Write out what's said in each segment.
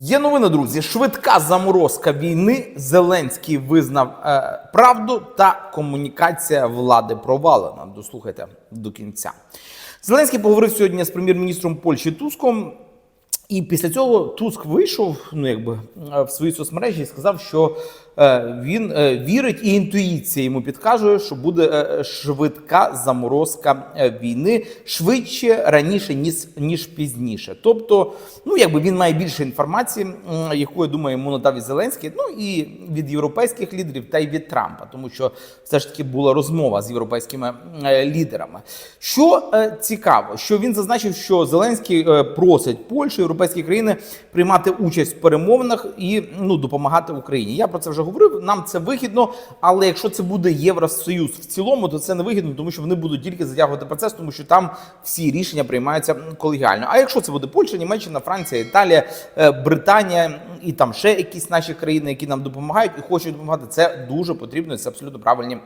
Є новина, друзі. Швидка заморозка війни. Зеленський визнав е, правду та комунікація влади провалена. Дослухайте до кінця. Зеленський поговорив сьогодні з прем'єр-міністром Польщі Туском. І після цього Туск вийшов ну якби е, в свої соцмережі і сказав, що він е, вірить, і інтуїція йому підказує, що буде е, швидка заморозка е, війни швидше раніше, ніж ніж пізніше. Тобто, ну якби він має більше інформації, яку я думаю, йому надав і Зеленський, ну і від європейських лідерів, та й від Трампа, тому що все ж таки була розмова з європейськими е, лідерами. Що е, цікаво, що він зазначив, що Зеленський е, просить Польщу, європейські країни приймати участь в перемовинах і ну допомагати Україні. Я про це вже говорив. Нам це вигідно, але якщо це буде Євросоюз в цілому, то це не вигідно, тому що вони будуть тільки затягувати процес, тому що там всі рішення приймаються колегіально. А якщо це буде Польща, Німеччина, Франція, Італія, е, Британія і там ще якісь наші країни, які нам допомагають і хочуть допомагати, це дуже потрібно. і Це абсолютно правильні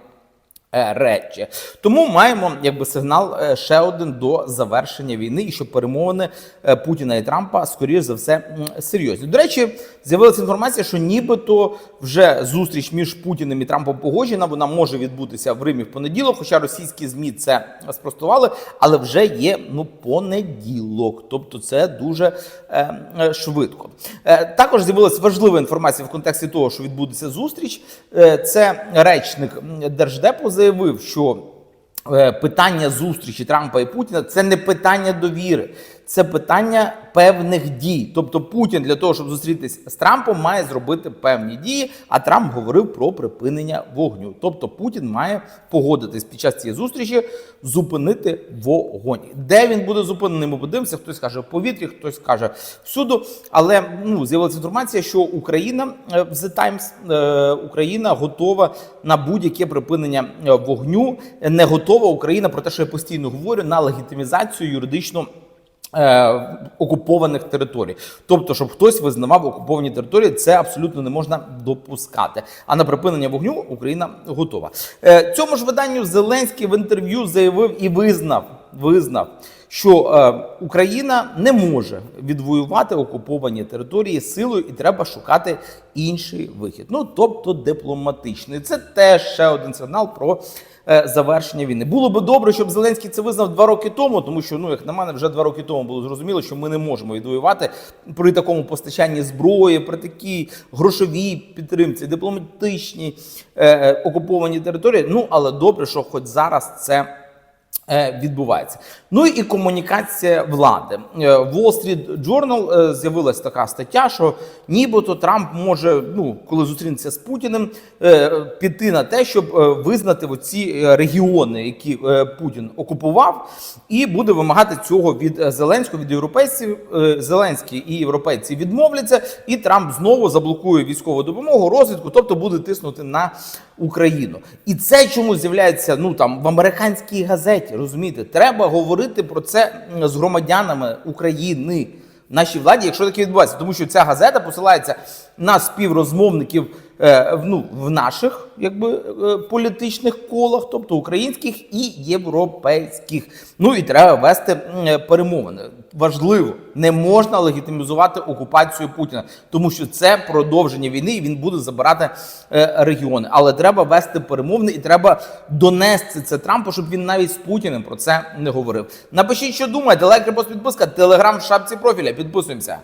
речі. Тому маємо якби сигнал е, ще один до завершення війни, і що перемовини е, Путіна і Трампа скоріш за все серйозні. До речі, з'явилася інформація, що нібито вже зустріч між Путіним і Трампом погоджена. Вона може відбутися в Римі в понеділок. Хоча російські змі це спростували, але вже є ну понеділок. Тобто це дуже е, е, швидко. Е, також з'явилася важлива інформація в контексті того, що відбудеться зустріч. Е, це речник держдепу заявив, що е, питання зустрічі Трампа і Путіна це не питання довіри, це питання певних дій. Тобто Путін для того, щоб зустрітись з Трампом, має зробити певні дії. А Трамп говорив про припинення вогню. Тобто Путін має погодитись під час цієї зустрічі зупинити вогонь. Де він буде зупинений? Ми подивимося. Хтось каже в повітрі, хтось каже всюду. Але ну з'явилася інформація, що Україна е, в The Times, е, Україна готова на будь-яке припинення е, вогню. Не готова Україна про те, що я постійно говорю, на легітимізацію юридично. Е, Окупованих територій, тобто, щоб хтось визнавав окуповані території, це абсолютно не можна допускати. А на припинення вогню Україна готова. Е, Цьому ж виданню Зеленський в інтерв'ю заявив і визнав, визнав, що е, Україна не може відвоювати окуповані території силою, і треба шукати інший вихід. Ну тобто дипломатичний. Це теж ще один сигнал про е, завершення війни. Було би добре, щоб Зеленський це визнав два роки тому, тому що ну як на мене, вже два роки тому було зрозуміло, що ми не можемо відвоювати при такому постачанні зброї, при такій грошовій підтримці, дипломатичній е, е, окуповані території. Ну але добре, що хоч зараз це. Е, Відбувається. Ну і комунікація влади. Е, В Wall Street Journal е, з'явилася така стаття, що нібито Трамп може, ну коли зустрінеться з Путіним, е, піти на те, щоб е, визнати оці е, регіони, які е, Путін окупував, і буде вимагати цього від е, Зеленського, від європейців. Е, Зеленський і європейці відмовляться, і Трамп знову заблокує військову допомогу, розвідку, тобто буде тиснути на Україну. І це чому з'являється ну там в американській газеті. Розумієте, треба говорити про це з громадянами України. Нашій владі, якщо таке відбувається, тому що ця газета посилається на співрозмовників ну, в наших якби, е, політичних колах, тобто українських і європейських. Ну і треба вести е, перемовини. Важливо, не можна легітимізувати окупацію Путіна, тому що це продовження війни, і він буде забирати е, регіони. Але треба вести перемовини і треба донести це Трампу, щоб він навіть з Путіним про це не говорив. Напишіть, що думаєте, лайк, репост, підписка, телеграм в шапці профіля. Підписуємося.